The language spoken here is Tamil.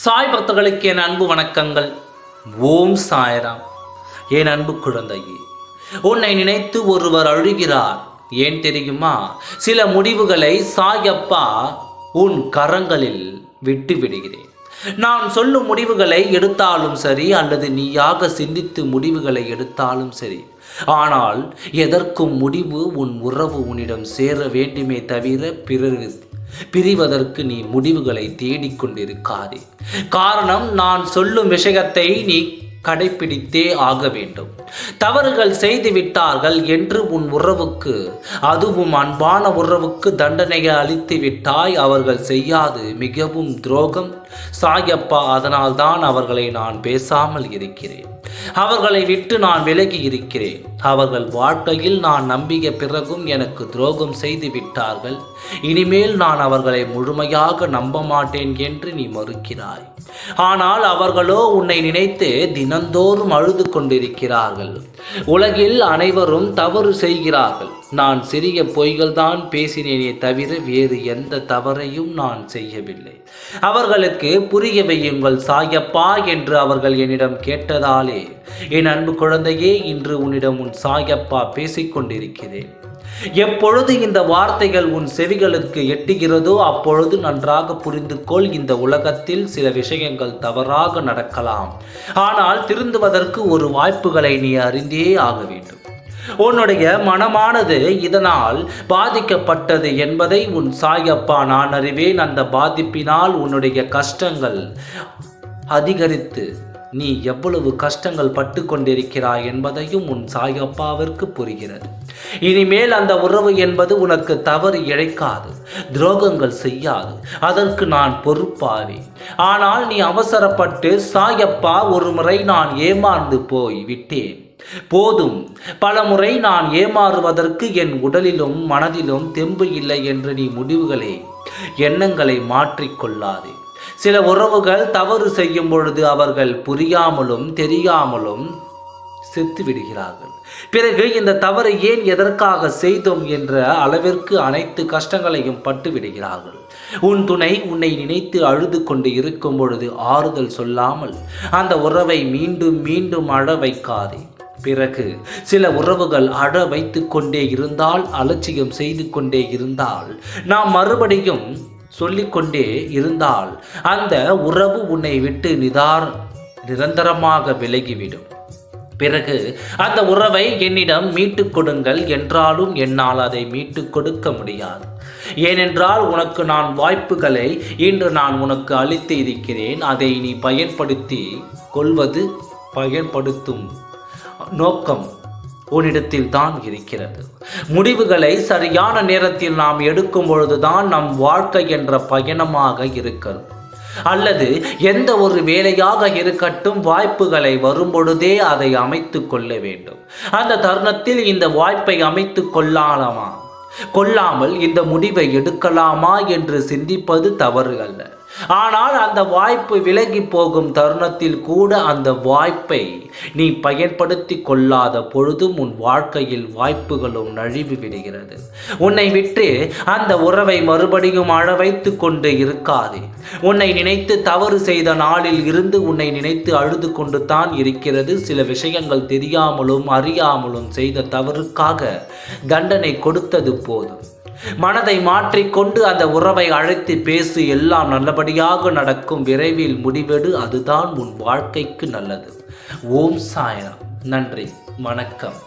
சாய் பக்தர்களுக்கு என் அன்பு வணக்கங்கள். ஓம் சாய்ராம். என் அன்பு குழந்தையே உன்னை நினைத்து ஒருவர் அழுகிறார். ஏன் தெரியுமா? சில முடிவுகளை சாயப்பா உன் கரங்களில் விட்டு விடுகிறேன். நான் சொல்லும் முடிவுகளை எடுத்தாலும் சரி அல்லது நீயாக சிந்தித்து முடிவுகளை எடுத்தாலும் சரி. ஆனால் எதற்கும் முடிவு உன் உறவு உன்னிடம் சேர வேண்டுமே தவிர பிறகு பிரிவதற்கு நீ முடிவுகளை தேடிக்கொண்டிருக்காதே. காரணம் நான் சொல்லும் விஷயத்தை நீ கடைபிடித்தே ஆக வேண்டும். தவறுகள் செய்து விட்டார்கள் என்று உன் உறவுக்கு அதுவும் அன்பான உறவுக்கு தண்டனையை அளித்து விட்டாய் அவர்கள் செய்யாது மிகவும் துரோகம். சாயப்பா அதனால்தான் அவர்களை நான் பேசாமல் இருக்கிறேன். அவர்களை விட்டு நான் விலகி இருக்கிறேன். அவர்கள் வாழ்க்கையில் நான் நம்பிய பிறகும் எனக்கு துரோகம் செய்து விட்டார்கள். இனிமேல் நான் அவர்களை முழுமையாக நம்ப மாட்டேன் என்று நீ மறுக்கிறாய். ஆனால் அவர்களோ உன்னை நினைத்து தினந்தோறும் அழுது கொண்டிருக்கிறார்கள். உலகில் அனைவரும் தவறு செய்கிறார்கள். நான் சிறிய பொய்கள்தான் பேசினேனே தவிர வேறு எந்த தவறையும் நான் செய்யவில்லை. அவர்களுக்கு புரிய வையுங்கள் சாயப்பா என்று அவர்கள் என்னிடம் கேட்டதாலே என் அன்பு குழந்தையே இன்று உன்னிடம் உன் சாயப்பா பேசிக்கொண்டிருக்கிறேன். எப்பொழுது இந்த வார்த்தைகள் உன் செவிகளுக்கு எட்டுகிறதோ அப்பொழுது நன்றாக புரிந்து கொள் இந்த உலகத்தில் சில விஷயங்கள் தவறாக நடக்கலாம். ஆனால் திருந்துவதற்கு ஒரு வாய்ப்புகளை நீ அறிந்தே ஆக வேண்டும். உன்னுடைய மனமானது இதனால் பாதிக்கப்பட்டது என்பதை உன் சாயப்பா நான் அறிவேன். அந்த பாதிப்பினால் உன்னுடைய கஷ்டங்கள் அதிகரித்து நீ எவ்வளவு கஷ்டங்கள் பட்டு கொண்டிருக்கிறாய் என்பதையும் உன் சாயப்பாவிற்கு புரிகிறது. இனிமேல் அந்த உறவு என்பது உனக்கு தவறு இழைக்காது துரோகங்கள் செய்யாது. அதற்கு நான் பொறுப்பாவேன். ஆனால் நீ அவசரப்பட்டு சாயப்பா ஒரு முறை நான் ஏமாந்து போய் விட்டேன் போதும். பலமுறை நான் ஏமாறுவதற்கு என் உடலிலும் மனதிலும் தெம்பு இல்லை என்று நீ முடிவுகளை. எண்ணங்களை மாற்றிக்கொள்ளாதே சில உறவுகள் தவறு செய்யும் பொழுது அவர்கள் புரியாமலும் தெரியாமலும் செத்து விடுகிறார்கள். பிறகு இந்த தவறை ஏன் எதற்காக செய்தோம் என்ற அளவிற்கு அனைத்து கஷ்டங்களையும் பட்டு விடுகிறார்கள். உன் துணை உன்னை நினைத்து அழுது கொண்டு இருக்கும் பொழுது ஆறுதல் சொல்லாமல் அந்த உறவை மீண்டும் மீண்டும் அழ வைக்காதே. பிறகு சில உறவுகள் அழ வைத்து கொண்டே இருந்தால் அலட்சியம் செய்து கொண்டே இருந்தால் நாம் மறுபடியும் சொல்லிக்கொண்டே இருந்தால் அந்த உறவு உன்னை விட்டு நிதார் நிரந்தரமாக விலகிவிடும். பிறகு அந்த உறவை என்னிடம் மீட்டு கொடுங்கள் என்றாலும் என்னால் அதை மீட்டு கொடுக்க முடியாது. ஏனென்றால் உனக்கு நான் வாய்ப்புகளை இன்று நான் உனக்கு அளித்து இருக்கிறேன். அதை நீ பயன்படுத்தி கொள்வது பயன்படுத்தும் நோக்கம் உன்னிடத்தில் தான் இருக்கிறது. முடிவுகளை சரியான நேரத்தில் நாம் எடுக்கும் பொழுதுதான் நம் வாழ்க்கை என்ற பயணமாக இருக்கிறது. அல்லது எந்த ஒரு வேலையாக இருக்கட்டும் வாய்ப்புகளை வரும்பொழுதே அதை அமைத்து கொள்ள வேண்டும். அந்த தருணத்தில் இந்த வாய்ப்பை அமைத்து கொள்ளலாமா? கொள்ளாமல் இந்த முடிவை எடுக்கலாமா என்று சிந்திப்பது தவறு அல்ல. ஆனால் அந்த வாய்ப்பு விலகி போகும் தருணத்தில் கூட அந்த வாய்ப்பை நீ பயன்படுத்தி கொள்ளாத பொழுதும் உன் வாழ்க்கையில் வாய்ப்புகளும் நழுவி விடுகிறது. உன்னை விட்டு அந்த உறவை மறுபடியும் அழ வைத்து கொண்டு இருக்காதே. உன்னை நினைத்து தவறு செய்த நாளில் இருந்து உன்னை நினைத்து அழுது கொண்டு தான் இருக்கிறது. சில விஷயங்கள் தெரியாமலும் அறியாமலும் செய்த தவறுக்காக தண்டனை கொடுத்தது போதும். மனதை மாற்றிக்கொண்டு அந்த உறவை அழைத்து பேசி. எல்லாம் நல்லபடியாக நடக்கும். விரைவில் முடிவெடு. அதுதான் உன் வாழ்க்கைக்கு நல்லது. ஓம் சாய்ராம். நன்றி. வணக்கம்.